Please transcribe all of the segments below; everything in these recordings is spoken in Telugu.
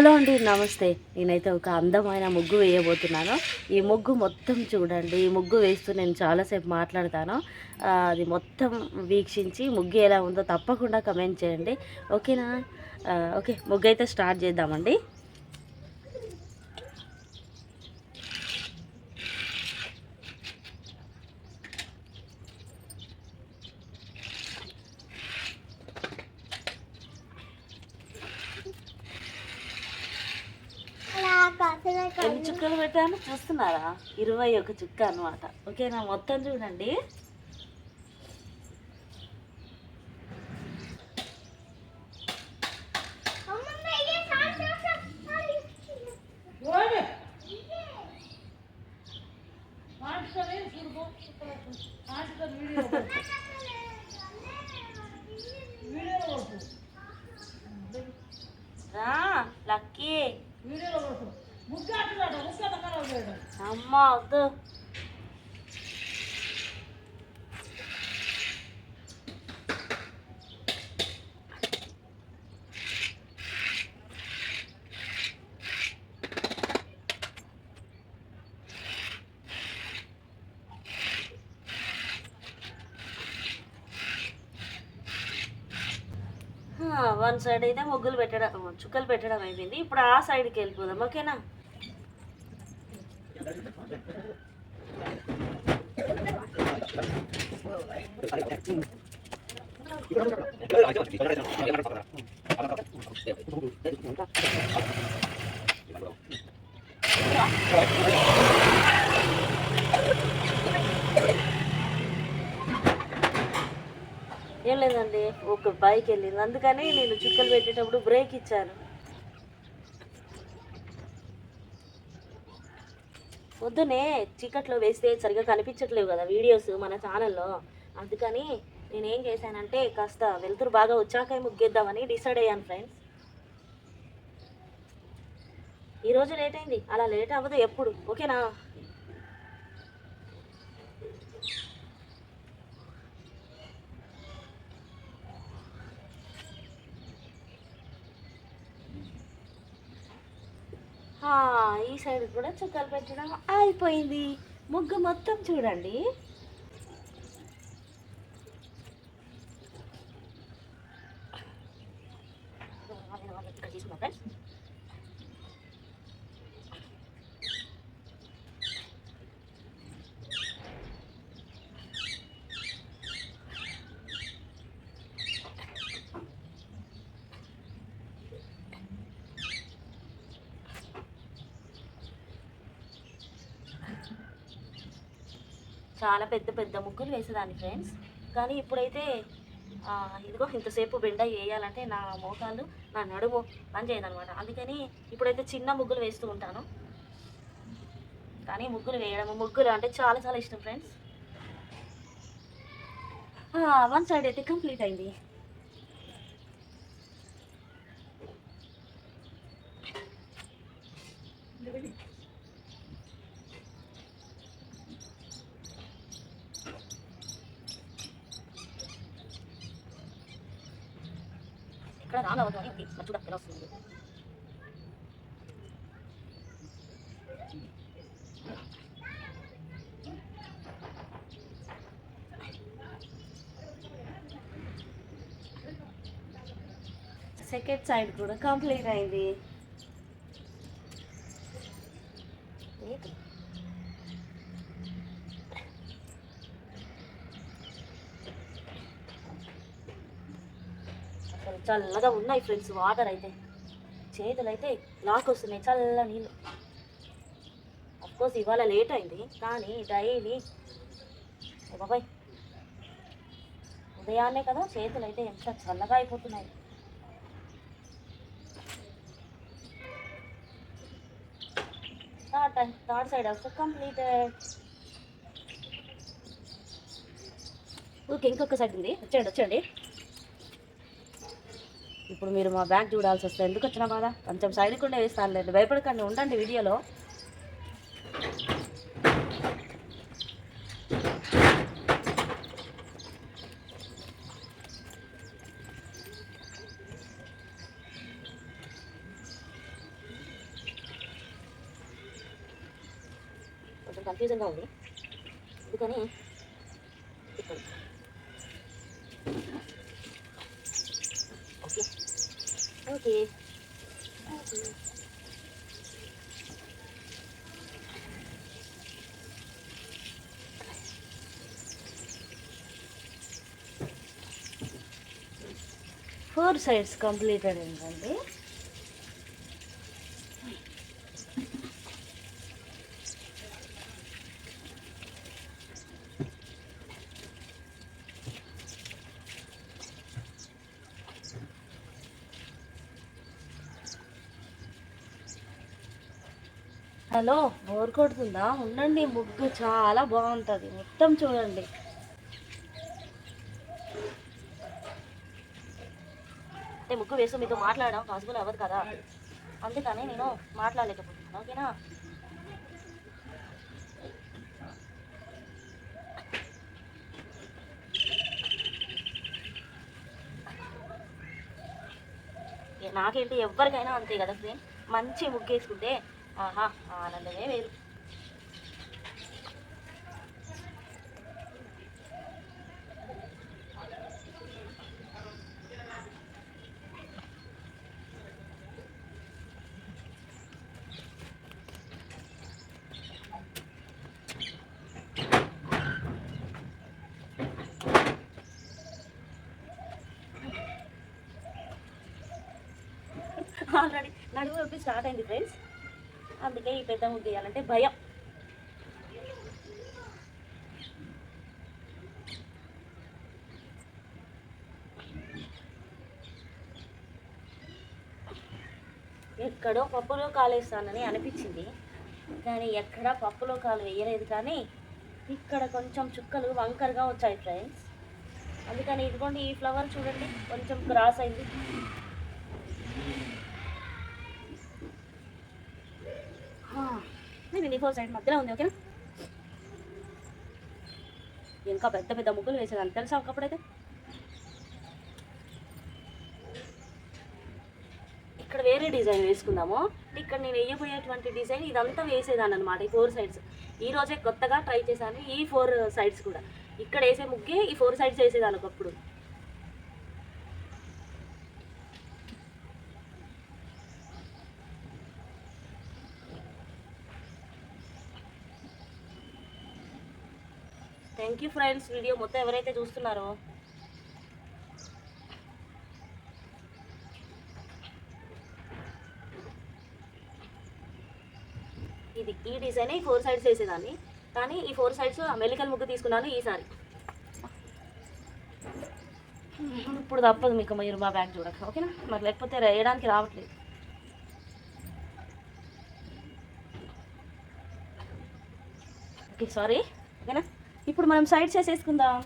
హలో అండి నమస్తే. నేనైతే ఒక అందమైన ముగ్గు వేయబోతున్నాను. ఈ ముగ్గు మొత్తం చూడండి. ఈ ముగ్గు వేస్తూ నేను చాలాసేపు మాట్లాడతాను. అది మొత్తం వీక్షించి ముగ్గు ఎలా ఉందో తప్పకుండా కమెంట్ చేయండి. ఓకేనా? ఓకే ముగ్గు అయితే స్టార్ట్ చేద్దామండి. ఎన్ని చుక్కలు పెట్టాను? చూస్తున్నారా? ఇరవై ఒక చుక్క అనమాట ఓకేనా? మొత్తం చూడండి. రా లక్కీ. అమ్మ వద్దు. వన్ సైడ్ అయితే ముగ్గులు పెట్టడం చుక్కలు పెట్టడం అయిపోయింది. ఇప్పుడు ఆ సైడ్కి వెళ్ళిపోదాం ఓకేనా? ఏం లేదండి ఒక బైక్ వెళ్ళింది. అందుకని నేను చుక్కలు పెట్టేటప్పుడు బ్రేక్ ఇచ్చాను. పొద్దునే చీకట్లో వేస్తే సరిగా కనిపించట్లేవు కదా వీడియోస్ మన ఛానల్లో. అందుకని నేనేం చేశానంటే కాస్త వెలుతురు బాగా వచ్చాక ముగ్గేద్దామని డిసైడ్ అయ్యాను ఫ్రెండ్స్. ఈరోజు లేట్ అయింది. అలా లేట్ అవ్వదు ఎప్పుడు. ఓకేనా? ఈ సైడ్ కూడా చుక్కలు పెట్టడం అయిపోయింది. ముగ్గు మొత్తం చూడండి. చాలా పెద్ద పెద్ద ముగ్గులు వేసేదాన్ని ఫ్రెండ్స్ కానీ ఇప్పుడైతే ఇదిగో ఇంతసేపు బెండ వేయాలంటే నా మోకాలు నా నడుము పనిచేయదనమాట అందుకని ఇప్పుడైతే చిన్న ముగ్గులు వేస్తూ ఉంటాను. కానీ ముగ్గులు వేయడం ముగ్గులు అంటే చాలా చాలా ఇష్టం ఫ్రెండ్స్ వన్ సైడ్ అయితే కంప్లీట్ అయింది. ఇక్కడ రాంగ్ అవ్వదు అని ఉంది మరి చూడ ఎలా వస్తుంది సెకండ్ సైడ్ కూడా కంప్లీట్ అయింది. చల్లగా ఉన్నాయి ఫ్రెండ్స్ వాటర్ అయితే. చేతులు అయితే లాక్కొస్తున్నాయి చల్ల నీళ్ళు. కోర్స్ ఇవాళ లేట్ అయింది కానీ డైలీ బాబాయ్ ఉదయాన్నే కదా చేతులు అయితే ఎంత చల్లగా అయిపోతున్నాయి. Third third side also completed okay ఇంకొక సైడ్ ఉంది. వచ్చేయండి వచ్చేయండి. ఇప్పుడు మీరు మా బ్యాంక్ చూడాల్సి వస్తే ఎందుకు వచ్చిన బాధ? కొంచెం సైనికుండా వేస్తాను లేదు భయపడకండి ఉండండి వీడియోలో. కొంచెం కన్ఫ్యూజన్గా ఉంది. ఎందుకని okay okay four sides completed ఏంటండి హలో బోర్ కొడుతుందా? ఉండండి ముగ్గు చాలా బాగుంటుంది. మొత్తం చూడండి. అంటే ముగ్గు వేస్తూ మీతో మాట్లాడడం పాసిబుల్ అవ్వదు కదా? అందుకని నేను మాట్లాడలేకపోతున్నాను. ఓకేనా? నాకేంటి? ఎవరికైనా అంతే కదా ఫ్రెండ్ మంచి ముగ్గు వేసుకుంటే ఆహా ఆనందమే వేరు ఆల్రెడీ నడుము నొప్పి స్టార్ట్ అయింది ఫ్రెండ్స్ అందుకే ఈ పెద్ద ముగ్గు వేయాలంటే భయం. ఎక్కడో పప్పులో కాలేస్తానని అనిపించింది. కానీ ఎక్కడ పప్పులో కాలు వేయలేదు కానీ ఇక్కడ కొంచెం చుక్కలు వంకరగా వచ్చాయి ఫ్రెండ్స్ అందుకని ఇదిగోండి ఈ ఫ్లవర్ చూడండి కొంచెం క్రాస్ అయింది. ఇది ఫోర్ సైడ్ మధ్యలో ఉంది ఓకేనా ఇంకా పెద్ద పెద్ద ముగ్గులు వేసేదాన్ని. తెలుసా ఒకప్పుడైతే? ఇక్కడ వేరే డిజైన్ వేసుకుందాము. ఇక్కడ నేను వేయబోయేటువంటి డిజైన్ ఇదంతా వేసేదాన్ని అనమాట ఈ ఫోర్ సైడ్స్ ఈ రోజే కొత్తగా ట్రై చేశాను ఈ ఫోర్ సైడ్స్ కూడా. ఇక్కడ వేసే ముగ్గే ఈ ఫోర్ సైడ్స్ వేసేదాను ఒకప్పుడు. థ్యాంక్ యూ ఫ్రెండ్స్ వీడియో మొత్తం ఎవరైతే చూస్తున్నారో. ఇది ఈ డిజైన్ ఈ ఫోర్ సైడ్స్ వేసేదాన్ని. కానీ ఈ ఫోర్ సైడ్స్ మెలికల్ ముగ్గు తీసుకున్నాను ఈసారి. ఇప్పుడు తప్పదు మీకు మీరు మా బ్యాగ్ చూడక ఓకేనా? మరి లేకపోతే వేయడానికి రావట్లేదు. Okay sorry. ఓకేనా? ఇప్పుడు మనం సైడ్స్ వేసేసుకుందాం.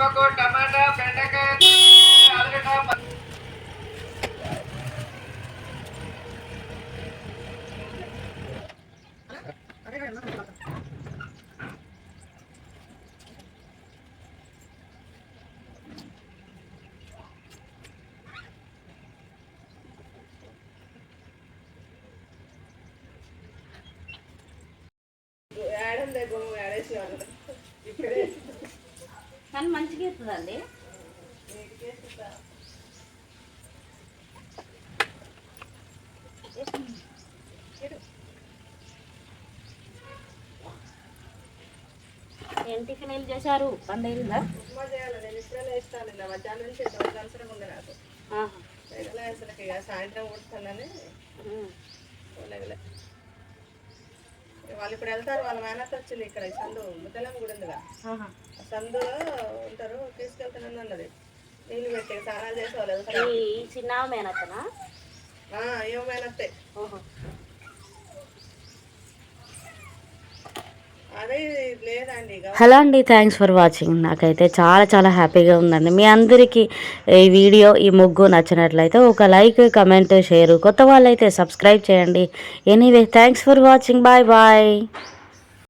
ಹಾಕೋಬೇಕು ಟೊಮೆಟೊ ಬೆಂಡೆಕಾಯಿ ಆಡಂದೆ ಗೋಮು ಆಡೇಸಿ ಆಗಲ್ಲ కానీ మంచిగా ఇస్తుందండి ఏం టిఫిన్ ఏం చేశారు? పండేరిందా ఉప్మా చేయాలి. నేను ఇప్పుడే లేస్తాను. ఇలా మధ్యాహ్నం నుంచి ఎంతవరకు అవసరం ఉంది నాకు. సాయంత్రం కొడుతానని లేగలే వాళ్ళు ఇప్పుడు వెళ్తారు వాళ్ళ మేనత్ వచ్చింది ఇక్కడ ఈ సందు ముద్దలం కూడా ఉందిగా. సందులో ఉంటారు తీసుకెళ్తానని అన్నది. నీళ్ళు పెట్టి స్నానాలు చేసి వాళ్ళు వెళ్తారు ఈ చిన్న మేనత్తనా? ఆ, ఏమో మేనత్తే ఓహో అదే లేదండి ఇక హలో అండి థ్యాంక్స్ ఫర్ వాచింగ్ నాకైతే చాలా చాలా హ్యాపీగా ఉందండి. మీ అందరికీ ఈ వీడియో ఈ ముగ్గు నచ్చినట్లయితే ఒక లైక్ కమెంట్ షేర్ కొత్త వాళ్ళైతే సబ్స్క్రైబ్ చేయండి. Anyway thanks for watching bye bye